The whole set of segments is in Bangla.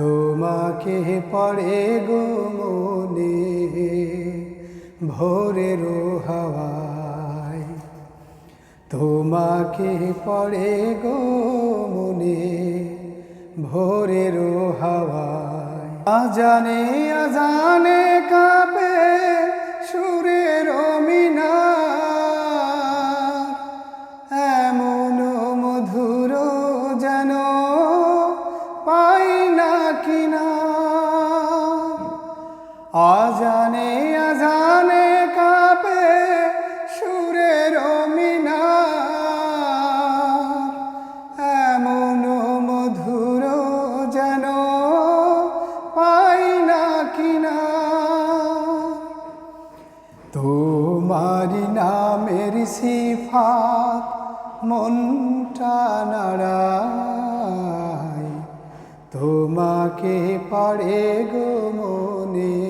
তোমাকে পড়ে গো মনে ভোরের হাওয়ায়। তোমাকে পড়ে গো মনে ভোরের হাওয়ায়। আজানে আজানে আজানে কাঁপে সুরের মিনার এমন মধুর যেন পাই না কিনা। তোমারি নামের সিফাত মনটা নাড়ায় তোমাকে পাড়ে গো মনে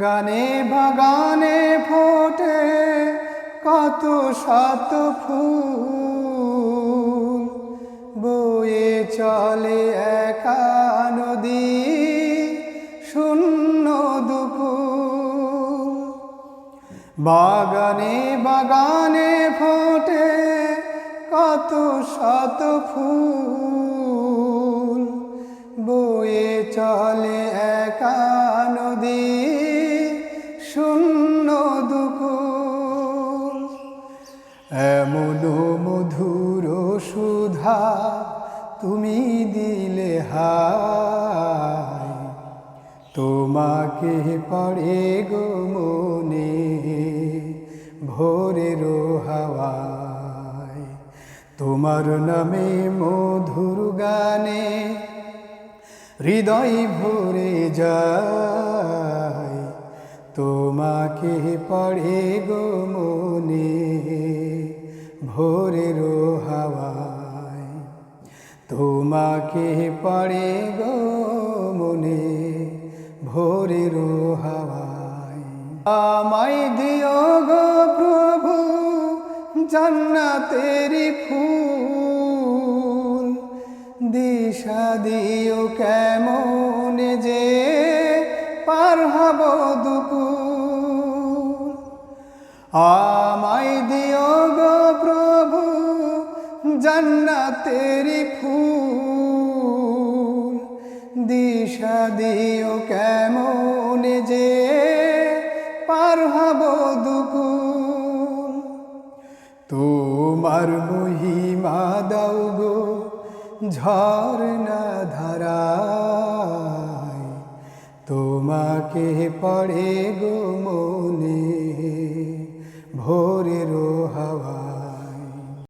গানে বাগানে ফোটে কত শত ফুল। বয়ে চলে একা নদী, শূন্য দুপুর। বাগানে বাগানে ফোটে কত শত ফুল। বয়ে চলে একা নদী এমন মধুর সুধা তুমি দিলে হায়। তোমাকে পড়ে গো মনে ভোরের হাওয়ায়। তোমার নামে মধুর গানে হৃদয় ভরে যায়। তোমাকে পড়ে গো মনে ভোরের হাওয়ায়। তোমাকে পড়ে গো মনে ভোরের হাওয়ায়। আমায় দিও গো প্রভু জান্নাতেরি ফুল। দিশা দিও কেমন যে পার হব দুপুর। আমায় দিও গো জান্নাতেরি ফুল। দিশা দিও কেমন যে পার হব দুকুল। তোমার মহিমা দাও গো ঝর্ণা ধারায়। তোমাকে পড়ে গো মনে ভোরের হাওয়া